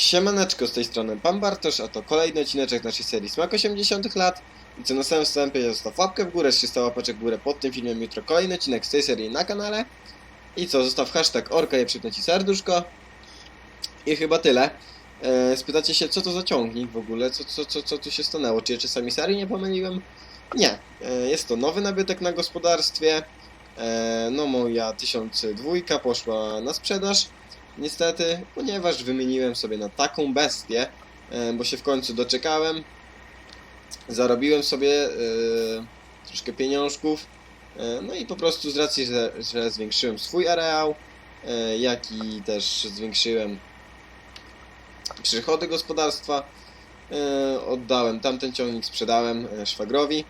Siemaneczko, z tej strony Pan Bartosz, a to kolejny odcineczek naszej serii Smak 80 lat. I co na samym wstępie zostaw łapkę w górę, 300 łapeczek w górę pod tym filmem, jutro kolejny odcinek z tej serii na kanale. I co, zostaw hashtag orka i przypnę ci serduszko. I chyba tyle. E, spytacie się, co to za ciągnik w ogóle, co, co, co, co tu się stanęło, czy ja czasami serii nie pomyliłem? Nie, e, jest to nowy nabytek na gospodarstwie. E, no moja 1002 poszła na sprzedaż. Niestety, ponieważ wymieniłem sobie na taką bestię, e, bo się w końcu doczekałem. Zarobiłem sobie e, troszkę pieniążków. e, No i po prostu z racji, że, zwiększyłem swój areał, jak i też zwiększyłem przychody gospodarstwa, oddałem tamten ciągnik, sprzedałem szwagrowi,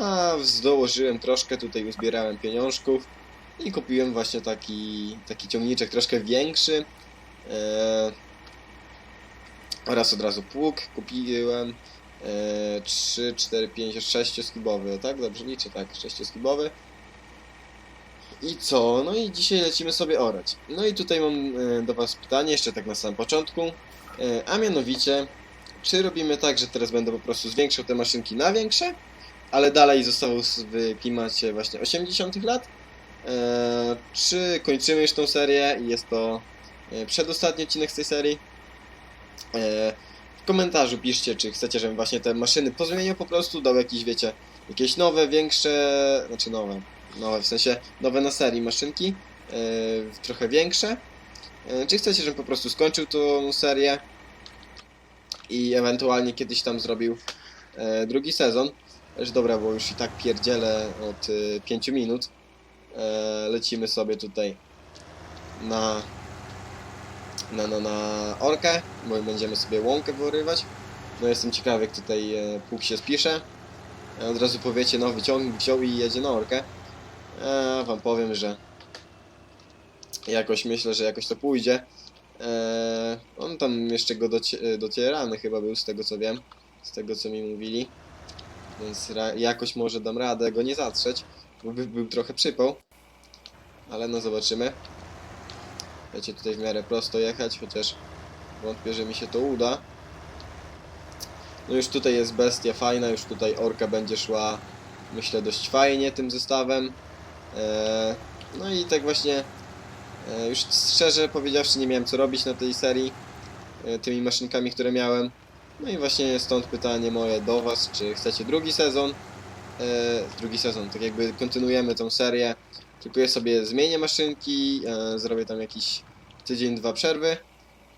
a dołożyłem troszkę, tutaj uzbierałem pieniążków i kupiłem właśnie taki, taki ciągniczek troszkę większy. E, oraz od razu pług kupiłem. E, 3, 4, 5, 6 skibowy, tak? Dobrze liczę, tak, 6 skibowy. I co? No i dzisiaj lecimy sobie orać. No i tutaj mam e, do Was pytanie, jeszcze tak na samym początku. E, a mianowicie, czy robimy tak, że teraz będę po prostu zwiększał te maszynki na większe, ale dalej został w klimacie właśnie 80 lat? E, czy kończymy już tą serię i jest to e, przedostatni odcinek z tej serii? E, w komentarzu piszcie, czy chcecie, żebym właśnie te maszyny pozmieniał po prostu, dał jakieś, wiecie, jakieś nowe, większe, znaczy nowe, nowe, w sensie nowe na serii maszynki, trochę większe. Czy chcecie, żebym po prostu skończył tą serię i ewentualnie kiedyś tam zrobił drugi sezon. Też dobra, bo już i tak pierdzielę od 5 minut. E, lecimy sobie tutaj na, na, na, na orkę, bo będziemy sobie łąkę wyrywać. No jestem ciekawy, jak tutaj e, pług się spisze. E, od razu powiecie, no wyciągnij, wziął i jedzie na orkę. E, wam powiem, że jakoś myślę, że jakoś to pójdzie. On tam jeszcze go docie, docierany chyba był, z tego co wiem, z tego co mi mówili. Więc jakoś może dam radę go nie zatrzeć, bo by był trochę przypał. Ale no zobaczymy. Będziecie tutaj w miarę prosto jechać, chociaż wątpię, że mi się to uda. No już tutaj jest bestia fajna, już tutaj orka będzie szła myślę dość fajnie tym zestawem. Eee, no i tak właśnie e, już szczerze powiedziawszy nie miałem co robić na tej serii e, tymi maszynkami, które miałem. No i właśnie stąd pytanie moje do Was, czy chcecie drugi sezon? Drugi sezon, tak jakby kontynuujemy tą serię. Ja sobie zmienię maszynki, e, zrobię tam jakiś tydzień, dwa przerwy,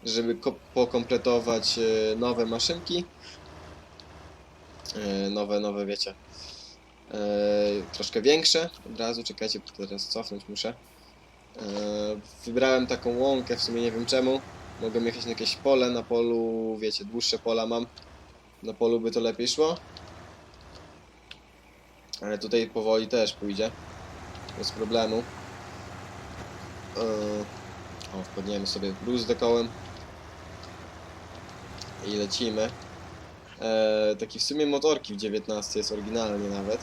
żeby ko- pokompletować e, nowe maszynki. E, nowe, nowe, wiecie. Troszkę większe. Od razu, czekajcie, teraz cofnąć muszę. Wybrałem taką łąkę, w sumie nie wiem czemu. Mogę jechać na jakieś pole, na polu, wiecie, dłuższe pola mam. Na polu by to lepiej szło. Ale tutaj powoli też pójdzie. Bez problemu. Yy, o, wpadniemy sobie bruzdę kołem. I lecimy. E, taki w sumie motorki w 19 jest oryginalnie nawet.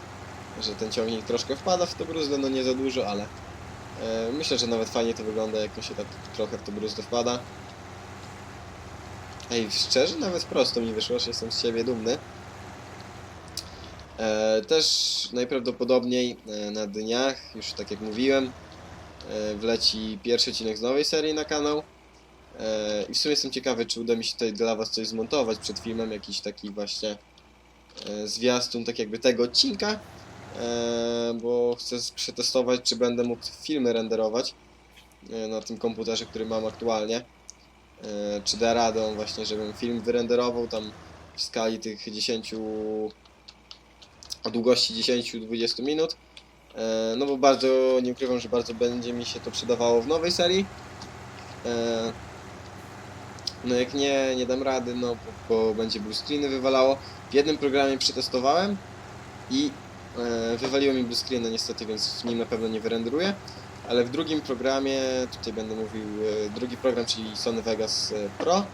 Że ten ciągnik troszkę wpada w to bruzdę, no nie za dużo, ale e, myślę, że nawet fajnie to wygląda, jak on się tak trochę w to bruzdę wpada. Ej, szczerze, nawet prosto mi wyszło, że jestem z siebie dumny. E, też najprawdopodobniej e, na dniach, już tak jak mówiłem, e, wleci pierwszy odcinek z nowej serii na kanał. I w sumie jestem ciekawy, czy uda mi się tutaj dla Was coś zmontować przed filmem, jakiś taki właśnie zwiastun, tak jakby tego odcinka, bo chcę przetestować, czy będę mógł filmy renderować na tym komputerze, który mam aktualnie. Czy da radę właśnie, żebym film wyrenderował tam w skali tych 10 o długości 10-20 minut. E, no bo bardzo, nie ukrywam, że bardzo będzie mi się to przydawało w nowej serii. E, no jak nie, nie dam rady, no bo, bo będzie blue screeny wywalało. W jednym programie przetestowałem i e, wywaliło mi blue screena niestety, więc w nim na pewno nie wyrenderuję. Ale w drugim programie, tutaj będę mówił, drugi program, czyli Sony Vegas Pro,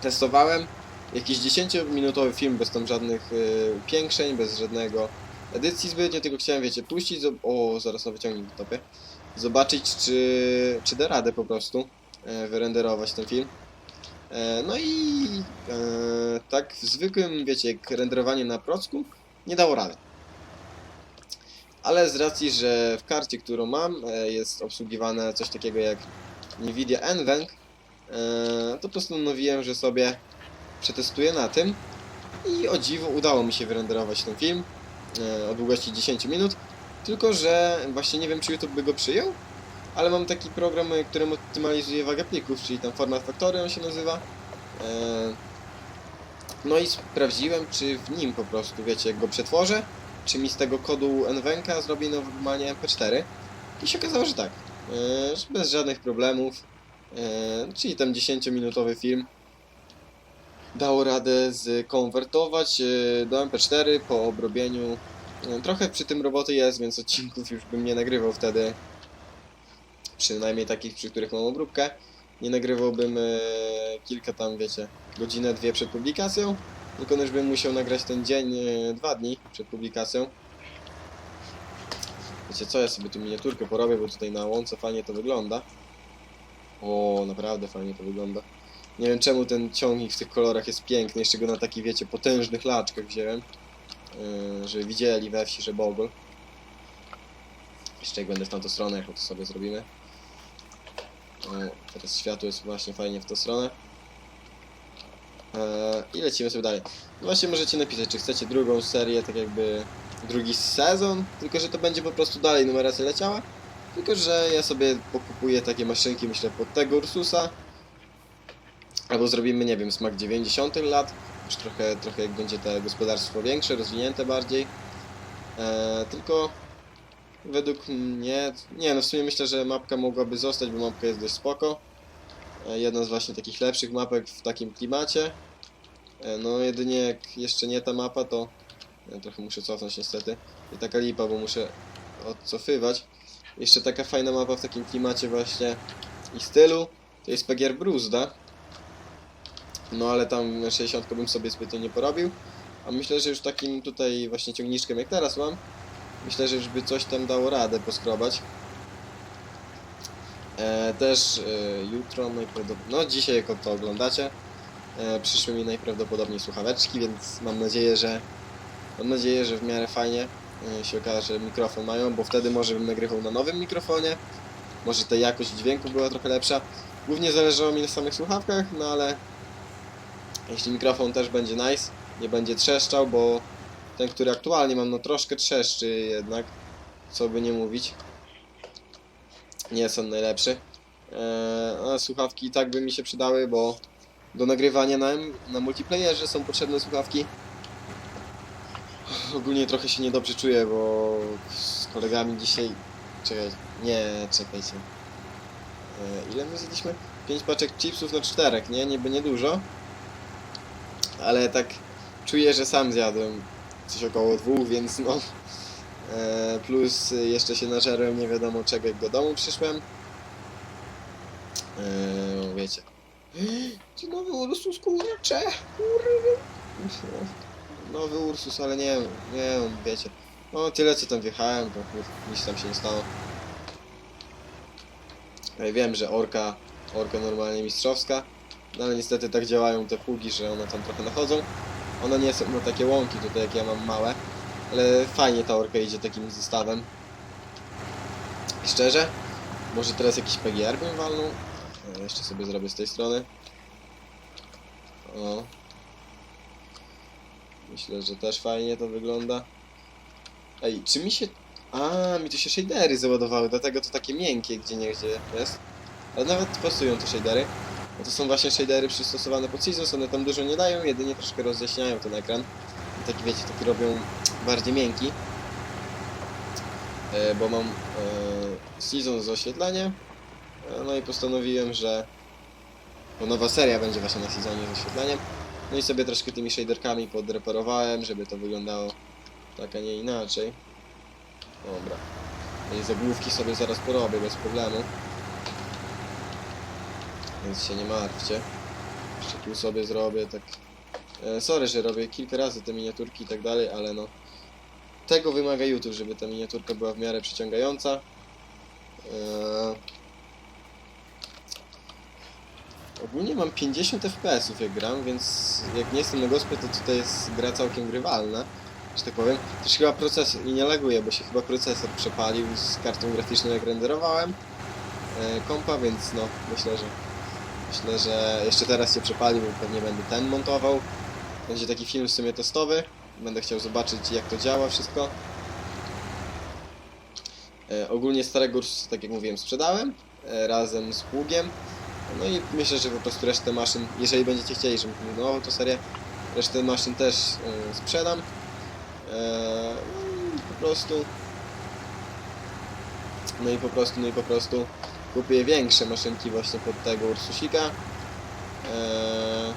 testowałem jakiś 10-minutowy film bez tam żadnych y, bez żadnego edycji zbytnio, tylko chciałem, wiecie, puścić, o, zaraz nowy ciągnik topię, zobaczyć, czy, czy da radę po prostu e, wyrenderować ten film. E, no i e, tak w zwykłym, wiecie, jak renderowanie na procku nie dało rady. Ale z racji, że w karcie, którą mam, e, jest obsługiwane coś takiego jak Nvidia NVENC, e, to postanowiłem, że sobie przetestuję na tym i o dziwo udało mi się wyrenderować ten film e, o długości 10 minut, tylko że właśnie nie wiem, czy YouTube by go przyjął, ale mam taki program, e, którym optymalizuje wagę plików, czyli tam Format Factory on się nazywa. E, No i sprawdziłem, czy w nim po prostu, wiecie, jak go przetworzę, czy mi z tego kodu NVENCA zrobi normalnie MP4. I się okazało, że tak. Bez żadnych problemów. Czyli tam 10-minutowy film dało radę skonwertować e, do MP4 po obrobieniu. E, Trochę przy tym roboty jest, więc odcinków już bym nie nagrywał wtedy. Przynajmniej takich, przy których mam obróbkę. Nie nagrywałbym e, kilka tam, wiecie, godzinę, dwie przed publikacją. Tylko już bym musiał nagrać ten dzień, dwa dni przed publikacją. Wiecie co, ja sobie tu miniaturkę porobię, bo tutaj na łące fajnie to wygląda. O, naprawdę fajnie to wygląda. Nie wiem czemu ten ciągnik w tych kolorach jest piękny, jeszcze go na takich, wiecie, potężnych laczkach wziąłem. Yy, żeby widzieli we wsi, że Bogol. Jeszcze jak będę w tamtą stronę, jak to sobie zrobimy. O, teraz światło jest właśnie fajnie w tą stronę. Eee, I lecimy sobie dalej. No właśnie możecie napisać, czy chcecie drugą serię, tak jakby drugi sezon, tylko że to będzie po prostu dalej numeracja leciała. Tylko, że ja sobie pokupuję takie maszynki, myślę, pod tego Ursusa. Albo zrobimy, nie wiem, smak 90 lat. Już trochę, trochę jak będzie to gospodarstwo większe, rozwinięte bardziej. Eee, tylko według mnie, nie no w sumie myślę, że mapka mogłaby zostać, bo mapka jest dość spoko. E, Jedna z właśnie takich lepszych mapek w takim klimacie. E, No jedynie jak jeszcze nie ta mapa, to ja trochę muszę cofnąć niestety. I taka lipa, bo muszę odcofywać. Jeszcze taka fajna mapa w takim klimacie właśnie i stylu, to jest PGR Bruzda. No ale tam 60 bym sobie zbytnio nie porobił. A myślę, że już takim tutaj właśnie ciągniczkiem jak teraz mam, myślę, że już by coś tam dało radę poskrobać. E, też e, jutro najprawdopodobniej, no dzisiaj jak to oglądacie, e, przyszły mi najprawdopodobniej słuchaweczki, więc mam nadzieję, że mam nadzieję, że w miarę fajnie e, się okaże, że mikrofon mają, bo wtedy może bym nagrywał na nowym mikrofonie, może ta jakość dźwięku była trochę lepsza. Głównie zależało mi na samych słuchawkach, no ale jeśli mikrofon też będzie nice, nie będzie trzeszczał, bo ten, który aktualnie mam, no troszkę trzeszczy jednak, co by nie mówić. Nie jest on najlepszy. Eee, a słuchawki i tak by mi się przydały, bo do nagrywania na, na multiplayerze są potrzebne słuchawki. Ogólnie trochę się niedobrze czuję, bo z kolegami dzisiaj... Czekaj, nie, czekajcie. Eee, ile my zjedliśmy? 5 paczek chipsów na czterech, nie? Niby niedużo. Ale tak czuję, że sam zjadłem coś około dwóch, więc no... E, plus jeszcze się nażarłem nie wiadomo czego jak do domu przyszłem. E, no wiecie. Ci nowy Ursus kurcze! Kurwa! Nowy Ursus, ale nie wiem, nie wiem, wiecie. No tyle co tam wjechałem, to nic- tam się nie stało. Ja wiem, że orka, orka normalnie mistrzowska, no ale niestety tak działają te pługi, że one tam trochę nachodzą. One nie są no, takie łąki tutaj jak ja mam małe. Ale fajnie ta orka idzie takim zestawem. I szczerze, może teraz jakiś PGR bym walnął? E, Jeszcze sobie zrobię z tej strony. O. Myślę, że też fajnie to wygląda. Ej, czy mi się... A, mi tu się shadery załadowały, dlatego to takie miękkie gdzie nie gdzie jest. Ale nawet pasują te shadery. Bo to są właśnie shadery przystosowane pod Sizus, one tam dużo nie dają, jedynie troszkę rozjaśniają ten ekran. I taki wiecie, taki robią bardziej miękki. E, bo mam e, season z oświetleniem. E, no i postanowiłem, że bo nowa seria będzie właśnie na seasonie z oświetleniem. No i sobie troszkę tymi shaderkami podreperowałem, żeby to wyglądało tak, a nie inaczej. Dobra. I zagłówki sobie zaraz porobię bez problemu. Więc się nie martwcie. Jeszcze tu sobie zrobię tak E, Sorry, że robię kilka razy te miniaturki i tak dalej, ale no tego wymaga YouTube, żeby ta miniaturka była w miarę przyciągająca. E, Ogólnie mam 50 FPS-ów jak gram, więc jak nie jestem na gospie, to tutaj jest gra całkiem grywalna, że tak powiem. Też chyba procesor, i nie laguje, bo się chyba procesor przepalił z kartą graficzną jak renderowałem e, kompa, więc no, myślę, że myślę, że jeszcze teraz się przepalił, pewnie będę ten montował. Będzie taki film w sumie testowy. Będę chciał zobaczyć jak to działa wszystko. E, ogólnie starego Ursusa, tak jak mówiłem, sprzedałem e, razem z pługiem. No i myślę, że po prostu resztę maszyn, jeżeli będziecie chcieli, żebym kontynuował tę serię, resztę maszyn też e, sprzedam. E, no po prostu no i po prostu, no i po prostu kupię większe maszynki właśnie pod tego Ursusika. Eee...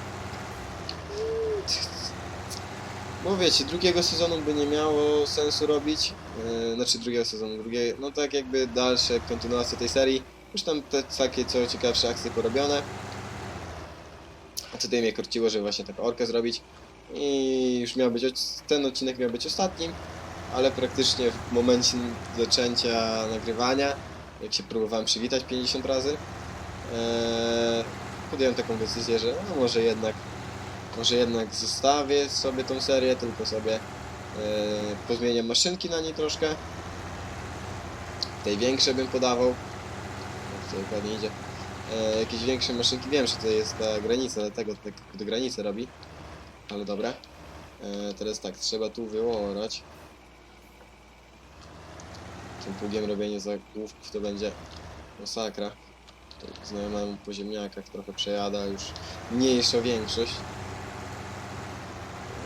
Bo wiecie, drugiego sezonu by nie miało sensu robić. Eee, znaczy drugiego sezonu, drugie, no tak jakby dalsze kontynuacje tej serii. Już tam te takie co ciekawsze akcje porobione. A tutaj mnie korciło, żeby właśnie taką orkę zrobić. I już miał być, ten odcinek miał być ostatnim, ale praktycznie w momencie zaczęcia nagrywania, jak się próbowałem przywitać 50 razy, eee, podjąłem taką decyzję, że no może jednak może jednak zostawię sobie tą serię, tylko sobie e, pozmieniam maszynki na niej troszkę. Tej większe bym podawał. To dokładnie idzie. E, jakieś większe maszynki. Wiem, że to jest ta granica, dlatego tak do granicy robi. Ale dobra. E, teraz tak, trzeba tu wyłorać. Tym pługiem robienie zagłówków to będzie masakra. Znajomemu po ziemniakach trochę przejada już mniejsza większość.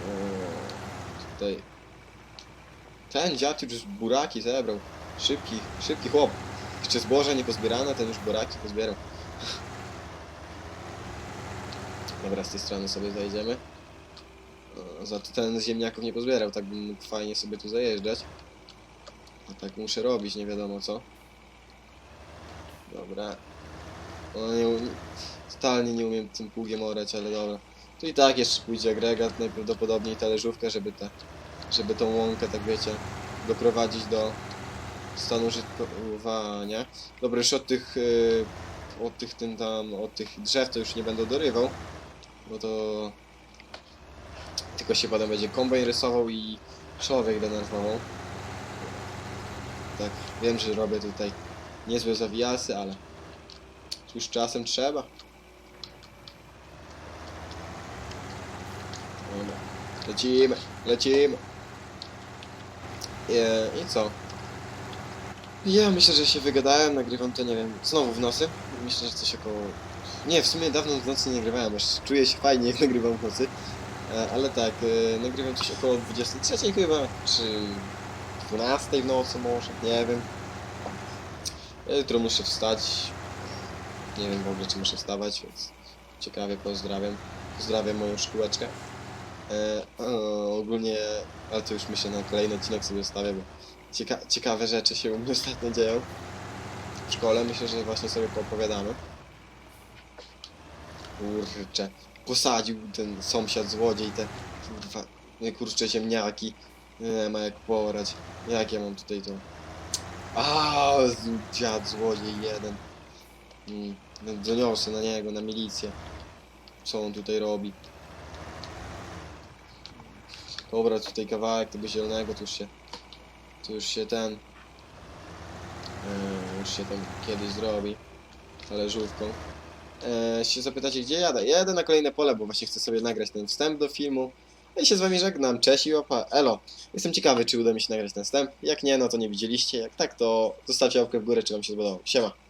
Eee, tutaj. Ten dziad już buraki zebrał. Szybki, szybki chłop. Jeszcze zboże nie pozbierane, ten już buraki pozbierał. Dobra, z tej strony sobie zajdziemy. Eee, Za to ten ziemniaków nie pozbierał, tak bym mógł fajnie sobie tu zajeżdżać. A tak muszę robić, nie wiadomo co. Dobra. No nie, totalnie nie umiem tym pługiem orać, ale dobra. Tu i tak jeszcze pójdzie agregat, najprawdopodobniej talerzówka, żeby te, żeby tą łąkę, tak wiecie, doprowadzić do stanu użytkowania. Dobra, już od tych, yy, od tych tym tam, od tych drzew to już nie będę dorywał, bo to tylko się potem będzie kombajn rysował i człowiek denerwował. Wiem, że robię tutaj niezłe zawijasy, ale cóż czasem trzeba. Lecimy, lecimy. E, I co? Ja myślę, że się wygadałem, nagrywam to, nie wiem, znowu w nocy. Myślę, że coś około... Nie, w sumie dawno w nocy nie nagrywałem, aż czuję się fajnie, jak nagrywam w nocy. E, ale tak, e, nagrywam coś około 23 chyba, czy 12 w nocy może, nie wiem. Jutro muszę wstać. Nie wiem w ogóle, czy muszę wstawać, więc ciekawie pozdrawiam. Pozdrawiam moją szkółeczkę. E, o, ogólnie, ale to już myślę na kolejny odcinek sobie zostawię, bo cieka ciekawe rzeczy się u mnie ostatnio dzieją. W szkole myślę, że właśnie sobie poopowiadamy. Kurczę, posadził ten sąsiad złodziej te kurwa, kurczę ziemniaki. Nie ma jak porać. Jak ja mam tutaj to... A, dziad złodziej jeden. Mm, no, doniosę na niego, na milicję. Co on tutaj robi? Dobra, tutaj kawałek tego zielonego, to już się... To już się ten... Yy, już się tam kiedyś zrobi. Talerzówką. Eee, się zapytacie, gdzie jadę? Jadę na kolejne pole, bo właśnie chcę sobie nagrać ten wstęp do filmu. Ja się z wami żegnam, cześć i opa, elo. Jestem ciekawy, czy uda mi się nagrać ten wstęp. Jak nie, no to nie widzieliście. Jak tak, to zostawcie łapkę w górę, czy wam się podobało. Siema.